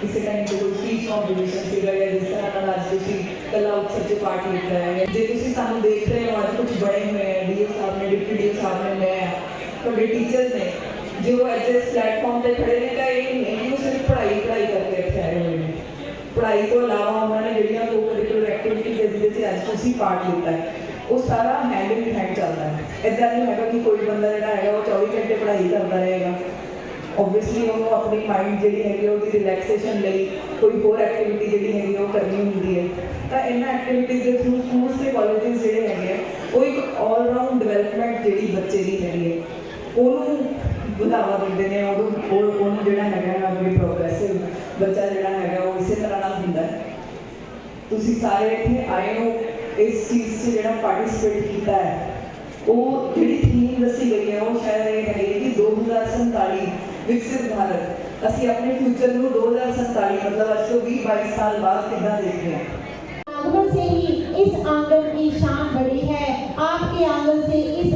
ਕਿਸੇ ਟਾਈਮ ਤੇ ਕੋਈ ਸਪੀਚ ਕੰਪੀਟੀਸ਼ਨ ਸੀਗਾ ਜਾਂ ਜਿਸ ਤਰ੍ਹਾਂ ਨਾਲ ਅੱਜ ਤੁਸੀਂ ਕਲਾ ਉਤਸਵ 'ਚ ਪਾਰਟ ਲਿੱਤਾ ਹੈ ਜੇ ਤੁਸੀਂ ਸਾਨੂੰ ਦੇਖ ਰਹੇ ਹੋ ਅੱਜ ਕੁਝ ਬਣੇ ਹੋਏ ਆ ਡੀਓ ਸਾਹਿਬ ਨੇ ਡਿਪਟੀ ਡੀਓ ਸਾਹਿਬ ਨੇ ਮੈਂ ਆ, ਤੁਹਾਡੇ ਟੀਚਰਸ ਨੇ ਜੋ ਅੱਜ ਇਸ ਪਲੇਟਫਾਰਮ ਤੇ ਖੜੇ ਨੇ ਤਾਂ ਇਹ ਨਹੀਂ ਕਿ ਉਹ ਸਿਰਫ ਪੜ੍ਹਾਈ ਪੜ੍ਹਾਈ ਕਰਕੇ ਇੱਥੇ ਆਏ ਹੋਏ ਨੇ ਪੜ੍ਹਾਈ ਤੋਂ ਇਲਾਵਾ ਉਹਨਾਂ ਨੇ ਜਿਹੜੀਆਂ ਕੋ ਕਰਿਕੂਲਰ ਐਕਟੀਵਿਟੀਜ਼ ਹੈ ਜਿਹਦੇ 'ਚ ਅੱਜ ਤੁਸੀਂ ਪਾਰਟ ਲਿੱਤਾ ਹੈ ਉਹ ਸਾਰਾ ਹੈਂਡ ਇਨ ਹੈਂਡ ਚੱਲਦਾ ਹੈ ਇਦਾਂ ਨਹੀਂ ਹੈਗਾ ਕਿ ਕੋਈ ਬੰਦਾ ਜਿਹੜਾ ਹੈਗਾ ਉਹ 24 ਘੰਟੇ ਪੜ੍ਹਾਈ ਕਰਦਾ ਰਹੇਗਾ ਆਬਵੀਅਸਲੀ ਉਹਨੂੰ ਆਪਣੀ ਮਾਈਂਡ ਜਿਹੜੀ ਹੈਗੀ ਆ, ਉਹਦੀ ਰਿਲੈਕਸੇਸ਼ਨ ਲਈ ਕੋਈ ਹੋਰ ਐਕਟੀਵਿਟੀ ਜਿਹੜੀ ਹੈਗੀ ਆ, ਉਹ ਕਰਨੀ ਹੁੰਦੀ ਹੈ ਤਾਂ ਇਹਨਾਂ ਐਕਟੀਵਿਟੀਜ਼ ਦੇ ਥਰੂ ਸਕੂਲਸ ਤੇ ਕਾਲਜਸ ਜਿਹੜੇ ਹੈਗੇ ਆ ਉਹ ਇੱਕ ਆਲ ਰਾਊਂਡ ਡਿਵੈਲਪਮੈਂਟ ਜਿਹੜੀ ਬੱਚੇ ਦੀ ਹੈਗੀ ਹੈ ਉਹਨੂੰ ਵਧਾਵਾ ਦਿੰਦੇ ਨੇ ਉਹਨੂੰ ਉਹ- ਉਹਨੂੰ ਜਿਹੜਾ ਹੈਗਾ ਅੱਗੇ ਪ੍ਰੋਗਰੈਸਿਵ ਬੱਚਾ ਜਿਹੜਾ ਹੈਗਾ ਉਹ ਇਸੇ ਤਰ੍ਹਾਂ ਨਾਲ ਹੁੰਦਾ ਹੈ ਤੁਸੀਂ ਸਾਰੇ ਇੱਥੇ ਆਏ ਹੋ ਇਸ ਚੀਜ਼ 'ਚ ਜਿਹੜਾ ਪਾਰਟਿਸਿਪੇਟ ਕੀਤਾ ਹੈ ਉਹ ਜਿਹੜੀ ਥੀਮ ਦੱਸੀ ਗਈ ਹੈ ਉਹ ਸ਼ਾਇਦ ਇਹ ਹੈ ਕਿ 2047 ਵਿਕਸਿਤ ਭਾਰਤ ਅਸੀਂ ਆਪਣੇ ਫਿਊਚਰ ਨੂੰ 2047 ਮਤਲਬ ਅੱਜ ਤੋਂ 20 22 ਸਾਲ ਬਾਅਦ ਕਿੱਦਾਂ ਦੇਖਦੇ ਹਾਂ आंगन से ही इस आंगन की शान बढ़ी है आपके आंगन से इस